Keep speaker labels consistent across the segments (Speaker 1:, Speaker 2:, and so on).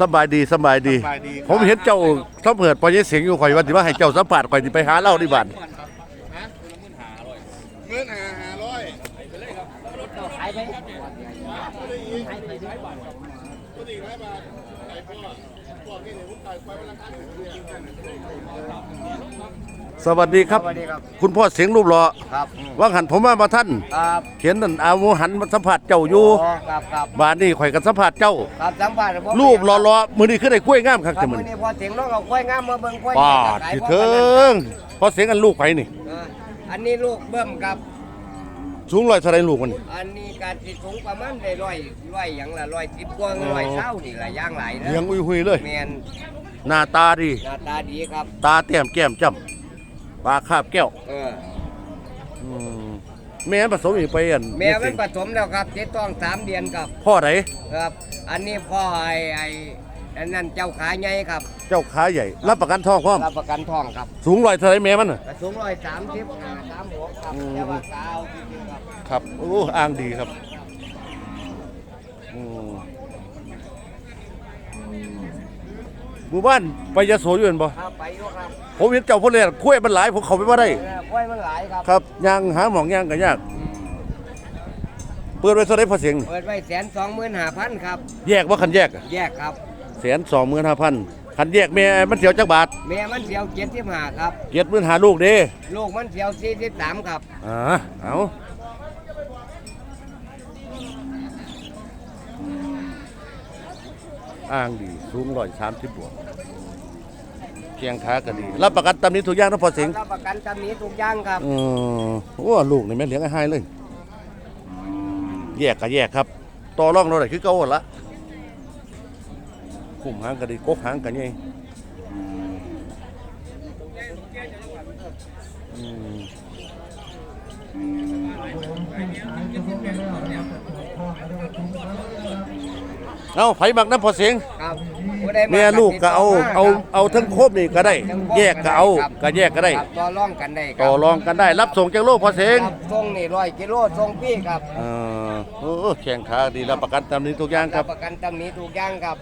Speaker 1: สบายดีสบายดี
Speaker 2: สบายดีครับ
Speaker 1: ผมเห็นเจ้าสัมเผิดปล่อยเสียงอยู่ข่อยว่าสิว่าให้เจ้าสัมผัสข่อยสิไปหาเหล้าที่บ้าน
Speaker 2: เงินหาหาร้อย
Speaker 3: ขายไป
Speaker 1: สวัสดีครับ
Speaker 3: สวัสดีครับ
Speaker 1: คุณพ่อเสียงรูปหล่อ
Speaker 3: ครับ
Speaker 1: ว่างหันผมมามาท่าน
Speaker 3: ครับ
Speaker 1: เขียนนั่นอาวุหันมาสัมผัสเจ้าอยู่
Speaker 3: อ๋อครับครับ
Speaker 1: บ้านนี้ข่อยก็สัมผัสเจ้า
Speaker 3: ครับสัมภาษณ์ผม
Speaker 1: รูปหล่อๆมื้อนี้คือได้กล้วยงามคัก
Speaker 3: ครั
Speaker 1: จั
Speaker 3: บ
Speaker 1: งมื้
Speaker 3: มื้
Speaker 1: อ
Speaker 3: อ
Speaker 1: นี้
Speaker 3: นี้พอเสียงน้องเอากล้วยงามมาเบิ่งกล้วย
Speaker 1: ป้า
Speaker 3: ขาย
Speaker 1: สิ
Speaker 3: พอ
Speaker 1: เถิ
Speaker 3: กันนั้น
Speaker 1: งพอเสียงอันลูกไผนี่
Speaker 3: เอออันนี้ลูกเบิ่มครับ
Speaker 1: สูงร้อยเท่าไรลูกมันนี่
Speaker 3: อันนี้การสิสูงประมาณได้ร้อยร้อยหยังละร้อยสิบกว่าร้อยเท่านี่ละอย่างหลายนะ
Speaker 1: เลี้ยงอุ้ยหุยเลย
Speaker 3: แม่น
Speaker 1: หน้าตาดี
Speaker 3: หน้าตาดีครับ
Speaker 1: ตาแต้มแก้มจ้ำปากคาบแก้ว
Speaker 3: เออ
Speaker 1: อืมแม่ผสมอีกไปอัน
Speaker 3: แม่มันผสมแล้วครับเจ็ดต้องสามเดือนครับ
Speaker 1: พ่อไหน
Speaker 3: ครับ อันนี้พ่อไอ้ไอ้ อันนั้นเจ้าขาใหญ่ครับ
Speaker 1: เจ้าขาใหญ่ รับประกันทองพร้อม
Speaker 3: รับประกันทองครับ
Speaker 1: สูงร้อยเท่าไรแม่มันน่ะ
Speaker 3: กระสูงร้อยสามสิบห้าสามหกครับ
Speaker 1: อืม
Speaker 3: แต่ว่ากาวจริงๆครับ
Speaker 1: ครับ โอ้อ้างดีครับอืมหมู่บ้านไปยโสอยู่เห็นบ่
Speaker 3: ครับไปอยู่ครับ
Speaker 1: ผมเห็นเจ้าพ่อเลยคุ้ยมันหลายผมเข้าไปบ่ได้
Speaker 3: เออควายมันหลายครับ
Speaker 1: ครับย่างหาหมองย่างก็ยากเปิดไว้เท่าไรพอเสียงนี่
Speaker 3: เปิดไว้แสนสองหมื่นห้าพันครับ
Speaker 1: แยกว่าคันแยกอะ
Speaker 3: แยกครับ
Speaker 1: แสนสองหมื่นห้าพันคันแยกแม่มันเสียวจักบาท
Speaker 3: แม่มันเสียวเจ็ดสิบห้าครับ
Speaker 1: เกียรติมื่นหาลูกเด้
Speaker 3: ลูกมันเสียวสี่สิบสามครับ
Speaker 1: อ่าเอาอ้างดีสูงร้อยสามสิบบวกเคียงขาก็ดีรับประกันตำนี้ทุกอย่างนะพอเสียง
Speaker 3: รับประกันตำหนี้ทุกอย่างครับ
Speaker 1: อืมโอ้ลูกนี่แม่นเลี้ยงให้เลย แยกก็แยกครับ ต่อร่องเราได้คือเก่าหั่นละ คุ้มหางก็ดีกกหางก็ใหญ่อืมเอาไผมักน้ำพอเสียง
Speaker 3: ครับผู้ใดา
Speaker 1: แม่ลูกก็เอา
Speaker 3: ติดต่
Speaker 1: เอา
Speaker 3: มครับ
Speaker 1: เอาทั้งครบนี่ก็ได้
Speaker 3: ทั้งครบ
Speaker 1: แยกก็เอา
Speaker 3: ครับ
Speaker 1: ก็แยกก็ได้
Speaker 3: ครับต่อรองกันได้ค
Speaker 1: ต่
Speaker 3: รั
Speaker 1: อบรองกันได้ รับส่งจากโลกพอเสียง
Speaker 3: ครับทรงนี่ร้อยกิโลทรงพี่ครับ
Speaker 1: เออโอ้แข่งขาดีรับประกันตามนี้ทุกอย่างครับ
Speaker 3: ประกันตำหนี้ทุกอย่างครับ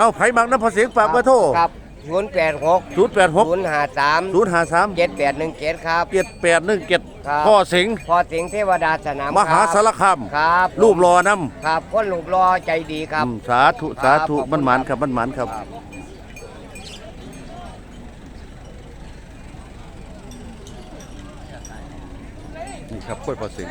Speaker 1: เอ้าไผ่บังน้ำพอเสียงฝากมบโทร
Speaker 3: ครับศูนย์แปดหก
Speaker 1: ศูนย์แปดหก
Speaker 3: ศูนหาสาม
Speaker 1: ศูนหาสาม
Speaker 3: เจ็ดแปดหนึ่งเจ็ดครับ
Speaker 1: เจ็ดแปดหนึ่งเจ็ด
Speaker 3: ครับ
Speaker 1: พ่อสิงห์
Speaker 3: พอสิงเทวดาสนาม
Speaker 1: มหาสารคาม
Speaker 3: ครับ
Speaker 1: รูปรอน้ำ
Speaker 3: ครับคนรูปรอใจดีครับ
Speaker 1: สาธุสาธุ
Speaker 3: ครับขอ
Speaker 1: มันหมานครับมันหมานครับนี่ครับกล้วยพอสิง